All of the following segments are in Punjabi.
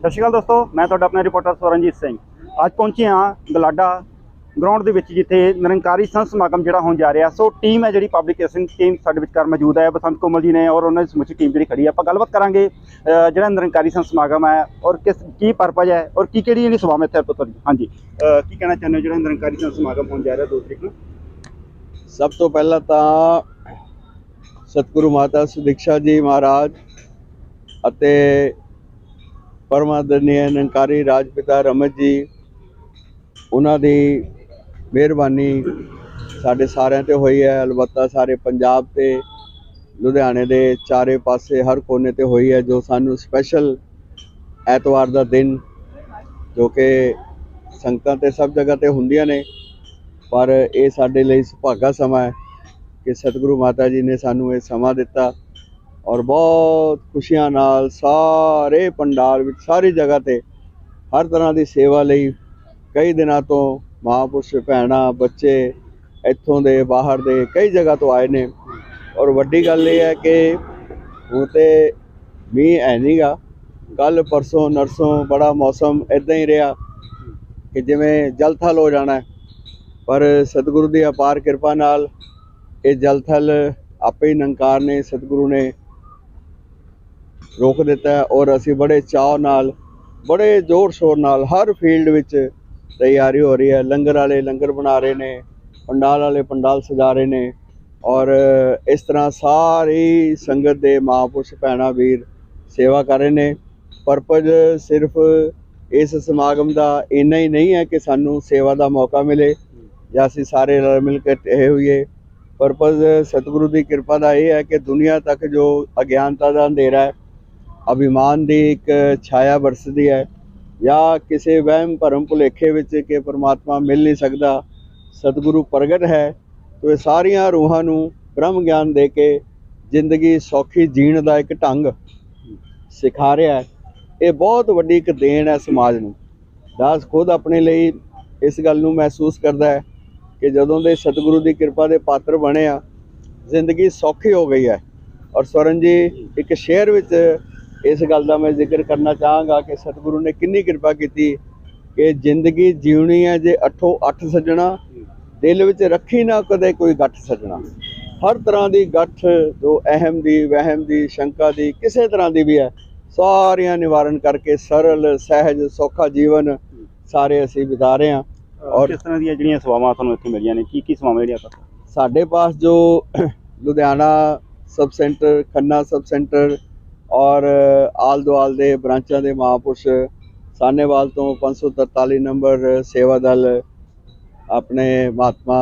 ਸਤਿ ਸ਼੍ਰੀ ਅਕਾਲ ਦੋਸਤੋ, ਮੈਂ ਤੁਹਾਡਾ ਆਪਣਾ ਰਿਪੋਰਟਰ ਸਵਰਨਜੀਤ ਸਿੰਘ। ਅੱਜ ਪਹੁੰਚੇ ਹਾਂ ਗਲਾਡਾ ਗਰਾਊਂਡ ਦੇ ਵਿੱਚ, ਜਿੱਥੇ ਨਿਰੰਕਾਰੀ ਸੰਤ ਸਮਾਗਮ ਜਿਹੜਾ ਹੋਣ ਜਾ ਰਿਹਾ। ਸੋ ਟੀਮ ਹੈ ਜਿਹੜੀ ਪਬਲਿਕੇਸ਼ਨ ਟੀਮ ਸਾਡੇ ਵਿਚਕਾਰ ਮੌਜੂਦ ਹੈ, ਬਸੰਤ ਕੋਮਲ ਜੀ ਨੇ ਔਰ ਉਹਨਾਂ ਦੀ ਸਮੁੱਚੀ ਟੀਮ ਜਿਹੜੀ ਖੜੀ ਹੈ। ਆਪਾਂ ਗੱਲਬਾਤ ਕਰਾਂਗੇ ਜਿਹੜਾ ਨਿਰੰਕਾਰੀ ਸੰਤ ਸਮਾਗਮ ਹੈ ਔਰ ਕਿਸ, ਕੀ ਪਰਪਸ ਹੈ ਔਰ ਕੀ ਕਿਹੜੀ ਜਿਹੜੀ ਸੇਵਾਵਾਂ ਇੱਥੇ ਆਪਾਂ ਤੁਹਾਡੀ? ਹਾਂਜੀ। ਕੀ ਕਹਿਣਾ ਚਾਹੁੰਦੇ ਹੋ ਜਿਹੜਾ ਨਿਰੰਕਾਰੀ ਸੰਤ ਸਮਾਗਮ ਹੋਣ ਜਾ ਰਿਹਾ ਦੋ ਤਰੀਕ ਨੂੰ? ਸਭ ਤੋਂ ਪਹਿਲਾਂ ਤਾਂ ਸਤਿਗੁਰੂ ਮਾਤਾ ਸੁਦੀਕਸ਼ਾ ਜੀ ਮਹਾਰਾਜ ਅਤੇ ਪਰਮਾਦਰਨੀ ਨਿਰੰਕਾਰੀ ਰਾਜਪਿਤਾ ਰਮਤ ਜੀ, ਉਹਨਾਂ ਦੀ ਮਿਹਰਬਾਨੀ ਸਾਡੇ ਸਾਰਿਆਂ ਤੇ ਹੋਈ ਹੈ। ਅਲਬੱਤਾ ਸਾਰੇ ਪੰਜਾਬ ਤੇ, ਲੁਧਿਆਣੇ ਦੇ ਚਾਰੇ ਪਾਸੇ, ਹਰ ਕੋਨੇ ਤੇ ਹੋਈ ਹੈ, ਜੋ ਸਾਨੂੰ ਸਪੈਸ਼ਲ ਐਤਵਾਰ ਦਾ ਦਿਨ, ਜੋ ਕਿ ਸੰਗਤਾਂ ਤੇ ਸਭ ਜਗ੍ਹਾ ਤੇ ਹੁੰਦੀਆਂ ਨੇ। ਪਰ ਇਹ ਸਾਡੇ ਲਈ ਸੁਭਾਗਾ ਸਮਾਂ ਹੈ ਕਿ ਸਤਿਗੁਰੂ ਮਾਤਾ ਜੀ ਨੇ ਸਾਨੂੰ ਇਹ ਸਮਾਂ ਦਿੱਤਾ। ਔਰ ਬਹੁਤ ਖੁਸ਼ੀਆਂ ਨਾਲ ਸਾਰੇ ਪੰਡਾਲ ਵਿੱਚ, ਸਾਰੀ ਜਗ੍ਹਾ ਤੇ ਹਰ ਤਰ੍ਹਾਂ ਦੀ ਸੇਵਾ ਲਈ ਕਈ ਦਿਨਾਂ ਤੋਂ ਮਹਾਂਪੁਰਸ਼ ਭੈਣਾਂ, ਬੱਚੇ ਇੱਥੋਂ ਦੇ, ਬਾਹਰ ਦੇ ਕਈ ਜਗ੍ਹਾ ਤੋਂ ਆਏ ਨੇ। ਔਰ ਵੱਡੀ ਗੱਲ ਇਹ ਹੈ ਕਿ ਹੁਣ ਤੇ ਮੀਂਹ ਹੈ ਨਹੀਂਗਾ ਕੱਲ ਪਰਸੋਂ, ਨਰਸੋਂ ਬੜਾ ਮੌਸਮ ਇਦਾਂ ਹੀ ਰਿਹਾ ਕਿ ਜਿਵੇਂ ਜਲਥਲ ਹੋ ਜਾਣਾ ਪਰ ਸਤਿਗੁਰੂ ਦੀ ਅਪਾਰ ਕਿਰਪਾ ਨਾਲ ਇਹ ਜਲਥਲ ਆਪੇ ਹੀ ਨੰਕਾਰ ਨੇ, ਸਤਿਗੁਰੂ ਨੇ ਰੋਕ ਦਿੱਤਾ ਹੈ ਔਰ ਅਸੀਂ ਬੜੇ ਚਾਅ ਨਾਲ, ਬੜੇ ਜ਼ੋਰ ਸ਼ੋਰ ਨਾਲ ਹਰ ਫੀਲਡ ਵਿੱਚ ਤਿਆਰੀ ਹੋ ਰਹੀ ਹੈ। ਲੰਗਰ ਵਾਲੇ ਲੰਗਰ ਬਣਾ ਰਹੇ ਨੇ, ਪੰਡਾਲ ਵਾਲੇ ਪੰਡਾਲ ਸਜਾ ਰਹੇ ਨੇ ਔਰ ਇਸ ਤਰ੍ਹਾਂ ਸਾਰੀ ਸੰਗਤ ਦੇ ਮਹਾਂਪੁਰਸ਼ ਭੈਣਾਂ ਵੀਰ ਸੇਵਾ ਕਰ ਰਹੇ ਨੇ। ਪਰਪਜ਼ ਸਿਰਫ ਇਸ ਸਮਾਗਮ ਦਾ ਇੰਨਾ ਹੀ ਨਹੀਂ ਹੈ ਕਿ ਸਾਨੂੰ ਸੇਵਾ ਦਾ ਮੌਕਾ ਮਿਲੇ ਜਾਂ ਅਸੀਂ ਸਾਰੇ ਰਲ ਮਿਲ ਕੇ ਇਹ ਹੋਈਏ। ਪਰਪਸ ਸਤਿਗੁਰੂ ਦੀ ਕਿਰਪਾ ਦਾ ਇਹ ਹੈ ਕਿ ਦੁਨੀਆ ਤੱਕ ਜੋ ਅਗਿਆਨਤਾ ਦਾ ਅੰਧੇਰਾ ਹੈ ਅਭਿਮਾਨ ਦੀ ਇੱਕ ਛਾਇਆ ਵਰਸਦੀ ਹੈ ਜਾਂ ਕਿਸੇ ਵਹਿਮ ਭਰਮ ਭੁਲੇਖੇ ਵਿੱਚ ਕਿ ਪਰਮਾਤਮਾ ਮਿਲ ਨਹੀਂ ਸਕਦਾ, ਸਤਿਗੁਰੂ ਪ੍ਰਗਟ ਹੈ, ਤੋ ਇਹ ਸਾਰੀਆਂ ਰੂਹਾਂ ਨੂੰ ਬ੍ਰਹਮ ਗਿਆਨ ਦੇ ਕੇ ਜ਼ਿੰਦਗੀ ਸੌਖੀ ਜੀਣ ਦਾ ਇੱਕ ਢੰਗ ਸਿਖਾ ਰਿਹਾ ਹੈ। ਇਹ ਬਹੁਤ ਵੱਡੀ ਇੱਕ ਦੇਣ ਹੈ ਸਮਾਜ ਨੂੰ। ਦਾਸ ਖੁਦ ਆਪਣੇ ਲਈ ਇਸ ਗੱਲ ਨੂੰ ਮਹਿਸੂਸ ਕਰਦਾ ਹੈ ਕਿ ਜਦੋਂ ਦੇ ਸਤਿਗੁਰੂ ਦੀ ਕਿਰਪਾ ਦੇ ਪਾਤਰ ਬਣੇ ਆ, ਜ਼ਿੰਦਗੀ ਸੌਖੀ ਹੋ ਗਈ ਹੈ। ਔਰ ਸਵਰਨ ਜੀ, ਇੱਕ ਸ਼ੇਅਰ ਵਿੱਚ ਇਸ ਗੱਲ ਦਾ ਮੈਂ ਜ਼ਿਕਰ ਕਰਨਾ ਚਾਹਾਂਗਾ ਕਿ ਸਤਿਗੁਰੂ ਨੇ ਕਿੰਨੀ ਕਿਰਪਾ ਕੀਤੀ ਕਿ ਜ਼ਿੰਦਗੀ ਜਿਉਣੀ ਹੈ ਜੇ ਅੱਠੋ ਅੱਠ ਸੱਜਣਾ ਦਿਲ ਵਿੱਚ ਰੱਖੀ ਨਾ ਕਦੇ ਕੋਈ ਗੱਠ ਸੱਜਣਾ। ਹਰ ਤਰ੍ਹਾਂ ਦੀ ਗੱਠ ਜੋ ਅਹਿਮ ਦੀ ਵਹਿਮ ਦੀ ਸ਼ੰਕਾ ਦੀ ਕਿਸੇ ਤਰ੍ਹਾਂ ਦੀ ਵੀ ਹੈ ਸਾਰੀਆਂ ਨਿਵਾਰਨ ਕਰਕੇ ਸਰਲ ਸਹਿਜ ਸੌਖਾ ਜੀਵਨ ਸਾਰੇ ਅਸੀਂ ਬਿਤਾ ਰਹੇ ਹਾਂ। ਔਰ ਕਿਸ ਤਰ੍ਹਾਂ ਦੀਆਂ ਜਿਹੜੀਆਂ ਸੇਵਾਵਾਂ ਤੁਹਾਨੂੰ ਇੱਥੇ ਮਿਲੀਆਂ ਨੇ? ਕੀ ਕੀ ਸੇਵਾਵਾਂ ਜਿਹੜੀਆਂ ਆਪਾਂ ਸਾਡੇ ਪਾਸ ਜੋ Ludhiana sub centre Khanna sub centre ਔਰ ਆਲ ਦੁਆਲ ਦੇ ਬ੍ਰਾਂਚਾਂ ਦੇ ਮਹਾਂਪੁਰਸ਼ ਸਾਨੇਵਾਲ ਤੋਂ 543 ਨੰਬਰ ਸੇਵਾ ਦਲ ਆਪਣੇ ਮਹਾਤਮਾ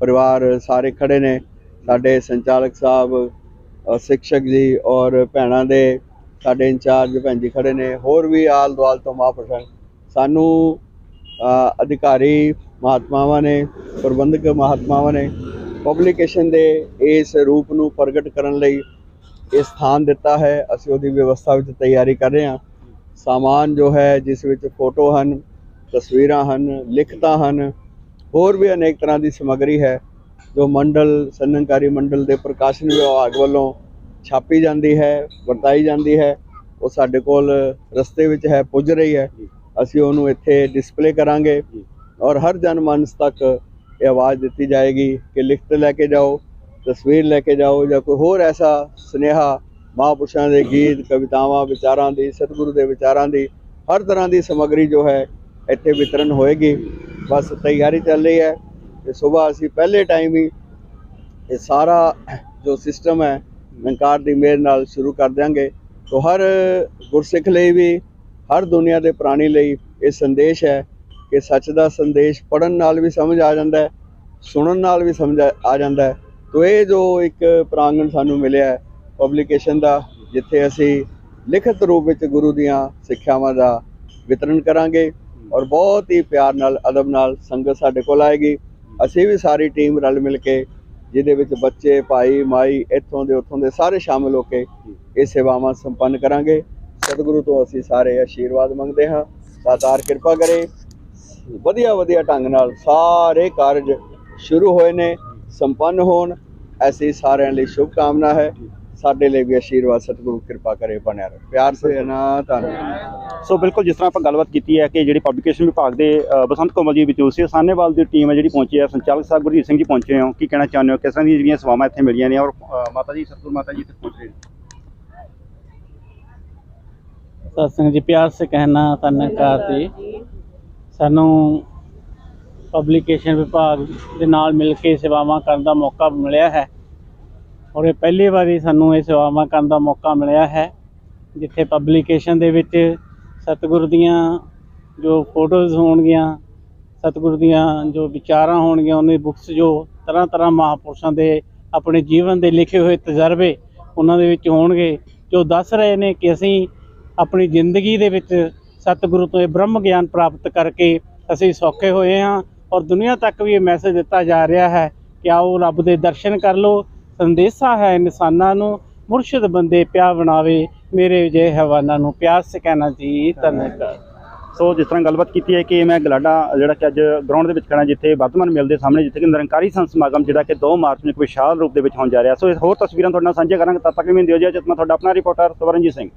ਪਰਿਵਾਰ ਸਾਰੇ ਖੜੇ ਨੇ ਸਾਡੇ ਸੰਚਾਲਕ ਸਾਹਿਬ ਅ, ਸਿੱਖਸ਼ਕ ਜੀ ਔਰ ਭੈਣਾਂ ਦੇ ਸਾਡੇ ਇੰਚਾਰਜ ਭੈਣ ਜੀ ਖੜੇ ਨੇ ਹੋਰ ਵੀ ਆਲ ਦੁਆਲ ਤੋਂ ਮਹਾਂਪੁਰਸ਼ ਹਨ। ਸਾਨੂੰ ਅਧਿਕਾਰੀ ਮਹਾਤਮਾਵਾਂ ਨੇ ਪ੍ਰਬੰਧਕ ਮਹਾਤਮਾਵਾਂ ਨੇ ਪਬਲੀਕੇਸ਼ਨ ਦੇ ਇਸ ਰੂਪ ਨੂੰ ਪ੍ਰਗਟ ਕਰਨ ਲਈ ਇਹ ਸਥਾਨ ਦਿੱਤਾ ਹੈ, ਅਸੀਂ ਉਹਦੀ ਵਿਵਸਥਾ ਵਿੱਚ ਤਿਆਰੀ ਕਰ ਰਹੇ ਹਾਂ। ਸਾਮਾਨ ਜੋ ਹੈ, ਜਿਸ ਵਿੱਚ ਫੋਟੋ ਹਨ, ਤਸਵੀਰਾਂ ਹਨ, ਲਿਖਤਾਂ ਹਨ, ਹੋਰ ਵੀ ਅਨੇਕ ਤਰ੍ਹਾਂ ਦੀ ਸਮੱਗਰੀ ਹੈ, ਜੋ ਮੰਡਲ ਸੰਨਕਾਰੀ ਮੰਡਲ ਦੇ ਪ੍ਰਕਾਸ਼ਨ ਵਿਭਾਗ ਵੱਲੋਂ ਛਾਪੀ ਜਾਂਦੀ ਹੈ, ਵਰਤਾਈ ਜਾਂਦੀ ਹੈ। ਉਹ ਸਾਡੇ ਕੋਲ ਰਸਤੇ ਵਿੱਚ ਹੈ, ਪੁੱਜ ਰਹੀ ਹੈ। ਅਸੀਂ ਉਹਨੂੰ ਇੱਥੇ ਡਿਸਪਲੇ ਕਰਾਂਗੇ ਔਰ ਹਰ ਜਨਮਾਨਸ ਤੱਕ ਇਹ ਆਵਾਜ਼ ਦਿੱਤੀ ਜਾਏਗੀ ਕਿ ਲਿਖਤ ਲੈ ਕੇ ਜਾਓ। ਤਸਵੀਰ ਲੈ ਕੇ ਜਾਓ ਜਾਂ ਕੋਈ ਹੋਰ ਐਸਾ ਸੁਨੇਹਾ ਮਹਾਂਪੁਰਸ਼ਾਂ ਦੇ ਗੀਤ, ਕਵਿਤਾਵਾਂ, ਵਿਚਾਰਾਂ ਦੀ, ਸਤਿਗੁਰੂ ਦੇ ਵਿਚਾਰਾਂ ਦੀ, ਹਰ ਤਰ੍ਹਾਂ ਦੀ ਸਮੱਗਰੀ ਜੋ ਹੈ, ਇੱਥੇ ਵਿਤਰਨ ਹੋਏਗੀ। ਬਸ ਤਿਆਰੀ ਚੱਲ ਰਹੀ ਹੈ ਤੇ ਸਵੇਰ ਅਸੀਂ ਪਹਿਲੇ ਟਾਈਮ ਹੀ ਇਹ ਸਾਰਾ ਜੋ ਸਿਸਟਮ ਹੈ ਨਿਰੰਕਾਰ ਦੀ ਮਿਹਰ ਨਾਲ ਸ਼ੁਰੂ ਕਰ ਦਿਆਂਗੇ। ਤੋਂ ਹਰ ਗੁਰਸਿੱਖ ਲਈ ਵੀ, ਹਰ ਦੁਨੀਆ ਦੇ ਪ੍ਰਾਣੀ ਲਈ ਇਹ ਸੰਦੇਸ਼ ਹੈ ਕਿ ਸੱਚ ਦਾ ਸੰਦੇਸ਼ ਪੜਨ ਨਾਲ ਵੀ ਸਮਝ ਆ ਜਾਂਦਾ ਹੈ, ਸੁਣਨ ਨਾਲ ਵੀ ਸਮਝ ਆ- ਆ ਜਾਂਦਾ ਹੈ। ਤੋਂ ਇਹ ਜੋ ਇੱਕ ਪ੍ਰਾਂਗਣ ਸਾਨੂੰ ਮਿਲਿਆ ਪਬਲੀਕੇਸ਼ਨ ਦਾ, ਜਿੱਥੇ ਅਸੀਂ ਲਿਖਤ ਰੂਪ ਵਿੱਚ ਗੁਰੂ ਦੀਆਂ ਸਿੱਖਿਆਵਾਂ ਦਾ ਵਿਤਰਨ ਕਰਾਂਗੇ ਔਰ ਬਹੁਤ ਹੀ ਪਿਆਰ ਨਾਲ, ਅਦਬ ਨਾਲ ਸੰਗਤ ਸਾਡੇ ਕੋਲ ਆਏਗੀ। ਅਸੀਂ ਵੀ ਸਾਰੀ ਟੀਮ ਰਲ ਮਿਲ ਕੇ, ਜਿਹਦੇ ਵਿੱਚ ਬੱਚੇ, ਭਾਈ, ਮਾਈ, ਇੱਥੋਂ ਦੇ, ਉੱਥੋਂ ਦੇ ਸਾਰੇ ਸ਼ਾਮਲ ਹੋ ਕੇ ਇਹ ਸੇਵਾਵਾਂ ਸੰਪੰਨ ਕਰਾਂਗੇ। ਸਤਿਗੁਰੂ ਤੋਂ ਅਸੀਂ ਸਾਰੇ ਆਸ਼ੀਰਵਾਦ ਮੰਗਦੇ ਹਾਂ। ਦਾਤਾਰ ਕਿਰਪਾ ਕਰੇ। ਵਧੀਆ ਵਧੀਆ ਢੰਗ ਨਾਲ ਸਾਰੇ ਕਾਰਜ ਸ਼ੁਰੂ ਹੋਏ ਨੇ। ਸੰਪੰਨ ਹੋਣ ਐਸੀ ਸਾਰਿਆਂ ਲਈ ਸ਼ੁਭ ਕਾਮਨਾ ਹੈ। ਸਾਡੇ ਲਈ ਵੀ ਆਸ਼ੀਰਵਾਦ ਸਤਿਗੁਰੂ ਕਿਰਪਾ ਕਰੇ ਬਣਿਆ ਰਹੇ। ਪਿਆਰ ਸੇ ਨਾ ਧੰਨਵਾਦ ਸੋ ਬਿਲਕੁਲ ਜਿਸ ਤਰ੍ਹਾਂ ਆਪਾਂ ਗੱਲਬਾਤ ਕੀਤੀ ਹੈ ਕਿ ਜਿਹੜੀ ਪਬਲੀਕੇਸ਼ਨ ਵਿਭਾਗ ਦੇ ਬਸੰਤ ਕੋਮਲ ਜੀ ਵਿਚੋਲ ਸੀ ਸਾਹਨੇਵਾਲ ਦੀ ਟੀਮ ਹੈ ਜਿਹੜੀ ਪਹੁੰਚੀ ਹੈ ਸੰਚਾਲਕ ਸਾਹਿਬ ਗੁਰਜੀਤ ਸਿੰਘ ਜੀ ਪਹੁੰਚੇ ਹੋ। ਕੀ ਕਹਿਣਾ ਚਾਹੁੰਦੇ ਹੋ? ਕਿਸ ਤਰ੍ਹਾਂ ਦੀਆਂ ਜਿਹੜੀਆਂ ਸੇਵਾਵਾਂ ਇੱਥੇ ਮਿਲੀਆਂ ਨੇ? ਔਰ ਮਾਤਾ ਜੀ ਸਤਿਗੁਰ ਮਾਤਾ ਜੀ ਇੱਥੇ ਪਹੁੰਚ ਰਹੇ ਨੇ। ਸਤਸੰਗ ਜੀ ਪਿਆਰ ਸੇ ਕਹਿਣਾ ਧੰਨਕਾਰ ਜੀ। ਸਾਨੂੰ ਪਬਲੀਕੇਸ਼ਨ ਵਿਭਾਗ ਦੇ ਨਾਲ ਮਿਲ ਕੇ ਸੇਵਾਵਾਂ ਕਰਨ ਦਾ ਮੌਕਾ ਮਿਲਿਆ ਹੈ। ਔਰ ਇਹ ਪਹਿਲੀ ਵਾਰੀ ਸਾਨੂੰ ਇਹ ਸੇਵਾਵਾਂ ਕਰਨ ਦਾ ਮੌਕਾ ਮਿਲਿਆ ਹੈ, ਜਿੱਥੇ ਪਬਲੀਕੇਸ਼ਨ ਦੇ ਵਿੱਚ ਸਤਿਗੁਰ ਦੀਆਂ ਜੋ ਫੋਟੋਜ਼ ਹੋਣਗੀਆਂ, ਸਤਿਗੁਰ ਦੀਆਂ ਜੋ ਵਿਚਾਰਾਂ ਹੋਣਗੀਆਂ, ਉਹਨਾਂ ਦੀ ਬੁੱਕਸ ਜੋ ਤਰ੍ਹਾਂ ਤਰ੍ਹਾਂ ਮਹਾਪੁਰਸ਼ਾਂ ਦੇ ਆਪਣੇ ਜੀਵਨ ਦੇ ਲਿਖੇ ਹੋਏ ਤਜਰਬੇ ਉਹਨਾਂ ਦੇ ਵਿੱਚ ਹੋਣਗੇ, ਜੋ ਦੱਸ ਰਹੇ ਨੇ ਕਿ ਅਸੀਂ ਆਪਣੀ ਜ਼ਿੰਦਗੀ ਦੇ ਵਿੱਚ ਸਤਿਗੁਰੂ ਤੋਂ ਇਹ ਬ੍ਰਹਮ ਗਿਆਨ ਪ੍ਰਾਪਤ ਕਰਕੇ ਅਸੀਂ ਸੌਖੇ ਹੋਏ ਹਾਂ ਔਰ ਦੁਨੀਆ ਤੱਕ ਵੀ ਇਹ ਮੈਸੇਜ ਦਿੱਤਾ ਜਾ ਰਿਹਾ ਹੈ ਕਿ ਆਓ ਰੱਬ ਦੇ ਦਰਸ਼ਨ ਕਰ ਲਓ, ਸੰਦੇਸ਼ਾ ਹੈ ਇਨਸਾਨਾਂ ਨੂੰ, ਮੁਰਸ਼ਿਦ ਬੰਦੇ ਪਿਆ ਬਣਾਵੇ, ਮੇਰੇ ਜੇ ਹਵਾਨਾ ਨੂੰ ਪਿਆਰ ਸੇ ਕਹਿਣਾ ਜੀ ਧੰਨਵਾਦ ਸੋ ਜਿਸ ਤਰ੍ਹਾਂ ਗੱਲਬਾਤ ਕੀਤੀ ਹੈ ਕਿ ਮੈਂ ਗਲਾਡਾ, ਜਿਹੜਾ ਕਿ ਅੱਜ ਗਰਾਊਂਡ ਦੇ ਵਿੱਚ ਖੜਾ ਜਿੱਥੇ ਵਰਤਮਾਨ ਮਿਲਦੇ ਸਾਹਮਣੇ, ਜਿੱਥੇ ਕਿ ਨਿਰੰਕਾਰੀ ਸੰਤ ਸਮਾਗਮ, ਜਿਹੜਾ ਕਿ 2 ਮਾਰਚ ਨੂੰ ਇੱਕ ਵਿਸ਼ਾਲ ਰੂਪ ਦੇ ਵਿੱਚ ਹੋਣ ਜਾ ਰਿਹਾ। ਸੋ ਇਹ ਹੋਰ ਤਸਵੀਰਾਂ ਤੁਹਾਡੇ ਨਾਲ ਸਾਂਝੀਆਂ ਕਰਾਂਗਾ, ਤਦ ਤੱਕ ਵੀ ਦਿਓ ਜੀ ਜਤਨਾ ਤੁਹਾਡਾ ਆਪਣਾ ਰਿਪੋਰਟਰ ਸਵਰਨਜੀਤ ਸਿੰਘ।